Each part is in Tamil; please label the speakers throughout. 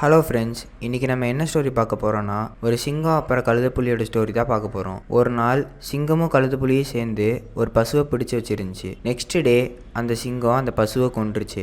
Speaker 1: ஹலோ ஃப்ரெண்ட்ஸ் இன்றைக்கி நம்ம என்ன ஸ்டோரி பார்க்க போகிறோன்னா ஒரு சிங்கம் அப்புறம் கழுதைப்புலியோட ஸ்டோரி தான் பார்க்க போகிறோம் ஒரு நாள் சிங்கமும் கழுதைப்புலியும் சேர்ந்து ஒரு பசுவை பிடிச்சி வச்சிருந்துச்சு. நெக்ஸ்ட் டே அந்த சிங்கம் அந்த பசுவை கொன்றுச்சு.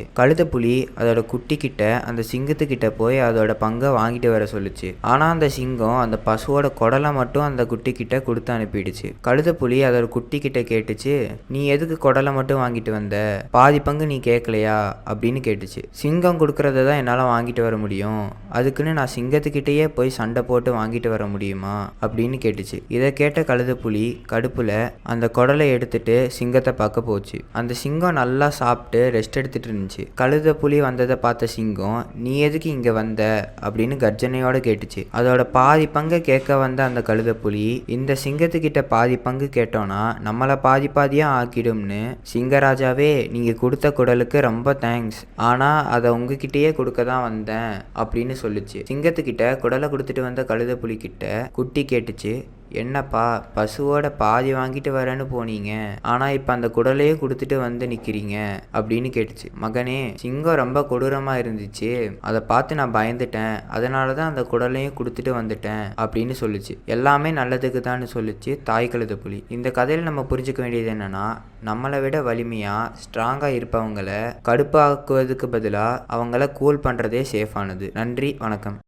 Speaker 1: புலி அதோட குட்டிக்கிட்ட அந்த சிங்கத்துக்கிட்ட போய் அதோட பங்கை வாங்கிட்டு வர சொல்லுச்சு. ஆனால் அந்த சிங்கம் அந்த பசுவோட குடலை மட்டும் அந்த குட்டிக்கிட்ட கொடுத்து அனுப்பிடுச்சு. கழுதைப்புலி அதோட குட்டிக்கிட்ட கேட்டுச்சு நீ எதுக்கு குடலை மட்டும் வாங்கிட்டு வந்த? பாதி பங்கு நீ கேட்கலையா அப்படின்னு கேட்டுச்சு. சிங்கம் கொடுக்கறத தான் என்னால் வாங்கிட்டு வர முடியும். அதுக்குன்னு நான் சிங்கத்துக்கிட்டேயே போய் சண்டை போட்டு வாங்கிட்டு வர முடியுமா? அப்படின்னு கேட்டுச்சு. இதை கேட்ட கழுதைப்புலி கடுப்புல அந்த குடலை எடுத்துட்டு சிங்கத்தை பார்க்க போச்சு. அந்த சிங்கம் நல்லா சாப்பிட்டு ரெஸ்ட் எடுத்துட்டு இருந்துச்சு. கழுத புலி வந்ததை பார்த்த சிங்கம் நீ எதுக்கு இங்க வந்த? அப்படின்னு கர்ஜனையோட கேட்டுச்சு. அதோட பாதி பங்கை கேட்க வந்த அந்த கழுதைப்புலி இந்த சிங்கத்துக்கிட்ட பாதி பங்கு கேட்டோன்னா நம்மளை பாதி பாதியா ஆக்கிடும்னு. சிங்கராஜாவே நீங்க கொடுத்த குடலுக்கு ரொம்ப தேங்க்ஸ் ஆனா அதை உங்ககிட்டயே கொடுக்க தான் வந்தேன் அப்படின்னு சொல்லுச்சு. சிங்கத்துக்கிட்ட குடலை கொடுத்துட்டு வந்த கழுத புலிக்கிட்ட குட்டி கேட்டுச்சு. என்னப்பா பசுவோட பாதி வாங்கிட்டு வரேன்னு போனீங்க. ஆனா இப்ப அந்த குடலையே கொடுத்துட்டு வந்து நிக்கிறீங்க அப்படின்னு கேட்டுச்சு. மகனே சிங்கம் ரொம்ப கொடூரமா இருந்துச்சு. அதை பார்த்து நான் பயந்துட்டேன். அதனாலதான் அந்த குடலையும் கொடுத்துட்டு வந்துட்டேன் அப்படின்னு சொல்லுச்சு. எல்லாமே நல்லதுக்கு தான் சொல்லுச்சு தாய் கழுத புலி. இந்த கதையில் நம்ம புரிஞ்சுக்க வேண்டியது என்னன்னா நம்மளை விட வலிமையா ஸ்ட்ராங்கா இருப்பவங்களை கடுப்பாக்குவதுக்கு பதிலாக அவங்கள கூல் பண்றதே சேஃபானது நன்றி வணக்கம்.